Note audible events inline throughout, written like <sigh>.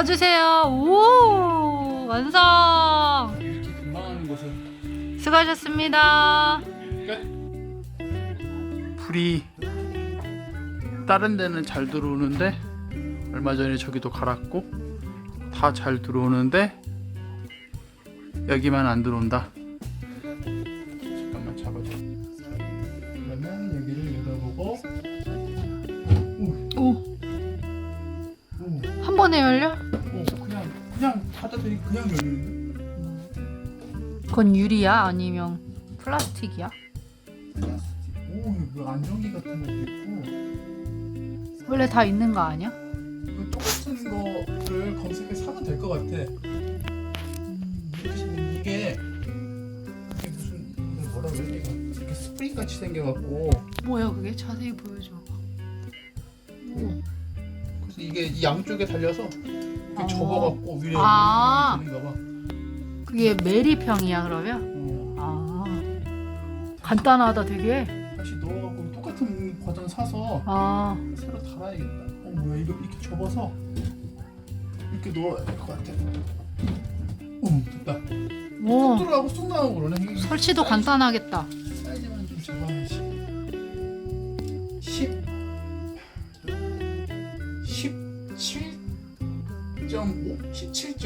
켜주세요. 오 완성. 이렇게 금방 하는 것은 수고하셨습니다. 불이 다른 데는 잘 들어오는데 얼마 전에 저기도 갈았고 다 잘 들어오는데 여기만 안 들어온다. 잠깐만 잡아줘. 그러면 여기를 열어보고 오, 오, 한 번에 열려? 오 그냥 닫아더니 그냥 열리는데. 그건 유리야? 아니면 플라스틱이야? 오 이거 뭐 안정기 같은 것도 있고. 원래 다 있는 거 아니야? 이거 똑같은 거를 검색해 사면 될 것 같아. 음, 이렇게 생긴 이게 이게 무슨 이거 뭐라 그래 이거 이렇게 스프링 같이 생겨갖고 뭐야 그게? 자세히 보여줘. 오. 그래서 이게 이 양쪽에 달려서 이렇게 어. 접어갖고 위에 아. 되는가 봐. 그게 메리평이야 그러면? 어, 아 간단하다 되게. 다시 넣어갖고 똑같은 버전 사서 아 새로 달아야겠다. 어 뭐야 이거 이렇게 접어서 이렇게 넣어야 될 것 같아. 오 됐다. 오. 들어가고 쑥 나오고 그러네. 설치도 간단하겠다. 사이즈만 좀 잡아야지.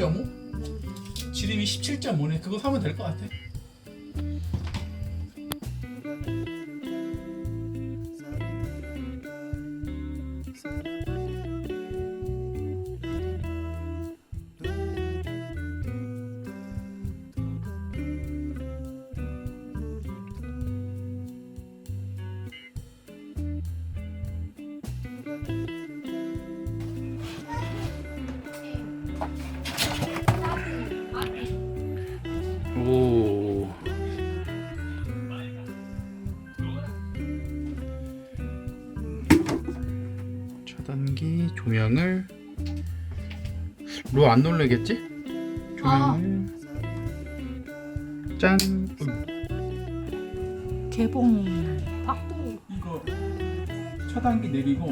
17.5 지름이 17.5네. 그거 사면 될 것 같아. 차단기 조명을 로 안 놀래겠지? 조명을 짠. 어이. 개봉 확보. 이거 차단기 내리고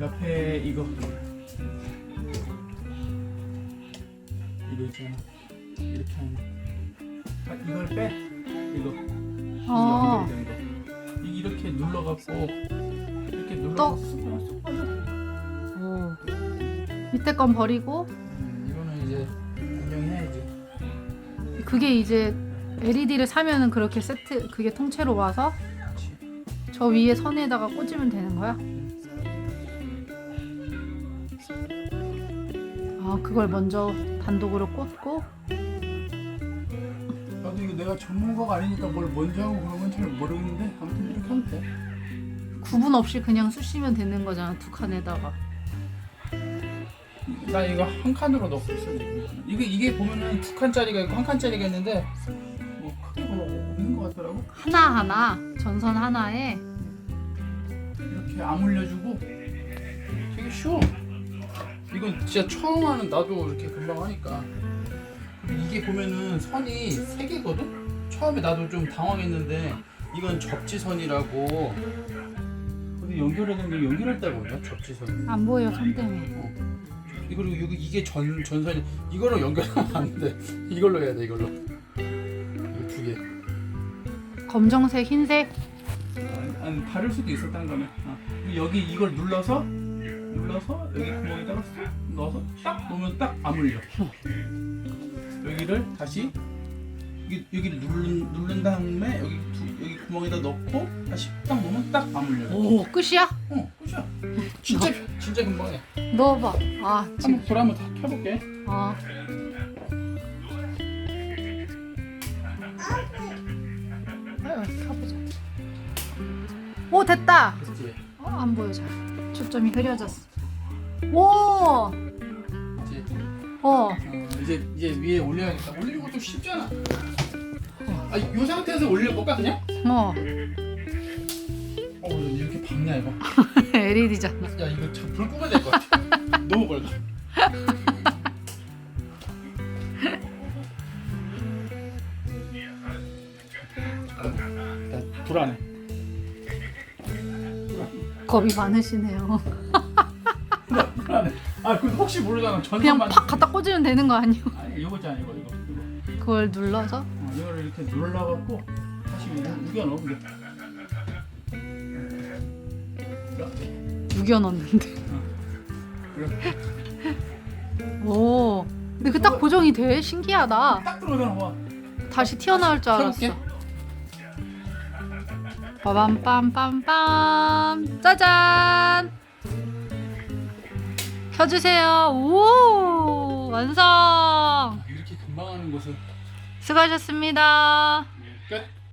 옆에 이거 이거 있잖아 이렇게 하는 거 아, 이걸 빼 이거 어. 연결된 거 이- 이렇게 눌러갖고 이렇게 눌러 또? 밑에 건 버리고 음, 이거는 이제 변경해야지. 그게 이제 LED를 사면은 그렇게 세트 그게 통째로 와서 그렇지 저 위에 선에다가 꽂으면 되는 거야? 아 그걸 먼저 단독으로 꽂고? 나도 이거 내가 전문가가 아니니까 뭘 먼저 하고 그러면 잘 모르겠는데 아무튼 이렇게 하면 돼. 구분 없이 그냥 쑤시면 되는 거잖아 두 칸에다가 나 이거 한 칸으로 넣고 있어. 이게 이게 보면은 두 칸짜리가 있고 한 칸짜리가 있는데 뭐 크게 뭐 없는 것 같더라고. 하나 하나 전선 하나에 이렇게 안 올려주고 되게 쉬워. 이건 진짜 처음 하는 나도 이렇게 금방 하니까. 그리고 이게 보면은 선이 세 개거든. 처음에 나도 좀 당황했는데 이건 접지선이라고. 근데 연결해야 되는데 데가 없냐 접지선. 안 보여 손 때문에 그리고 여기 이게 전 전선이 이걸로 연결하면 안 돼. <laughs> 이걸로 해야 돼 이걸로. 이거 두 개. 검정색 흰색 아니, 아니 다를 수도 있었다는 거네. 어. 그리고 여기 이걸 눌러서 눌러서 여기 구멍에다가 쏙 넣어서 딱 놓으면 딱안 물려. 여기를 다시 여기 여기 누른 누른 다음에 여기 두, 여기 구멍에다 넣고 다시 딱 놓으면 딱안 물려. 오 끝이야? 어, 끝이야. 진짜 진짜 금방 해. 넣어봐 아 지금 한번 불 한번 다 켜볼게. 아 아유, 켜보자 오 됐다. 어, 안 보여 잘 초점이 흐려졌어 오. 어. 어, 이제 이제 위에 올려야겠다. 올리는 것도 쉽잖아. 아, 이 상태에서 올려볼까 그냥? 어, 어, 이렇게 밝냐 이거? <laughs> LED잖아. 야, 이거 참불 끄면 될 것 같아. 너무 밝아. 나 불안해. 겁이 많으시네요. 아, 아, 그 혹시 모르잖아. 전선 그냥 만 팍 갖다 꽂으면 되는 거 아니에요? <laughs> 아니, 이거 있잖아, 이거, 이거. 이거. 그걸 눌러서 어, 이거를 이렇게 눌러 갖고 다시 우- 우겨 넣으면 돼. 이렇게. 우겨 넣는데. 이렇게. 오. 근데 그 딱 고정이 돼? 신기하다. 딱 들어오잖아, 봐. 다시 튀어나올 줄 알았어. 켜볼게. 빠밤빰빰빰 짜잔 켜주세요. 오 완성. 이렇게 금방 하는 것은 수고하셨습니다. 끝.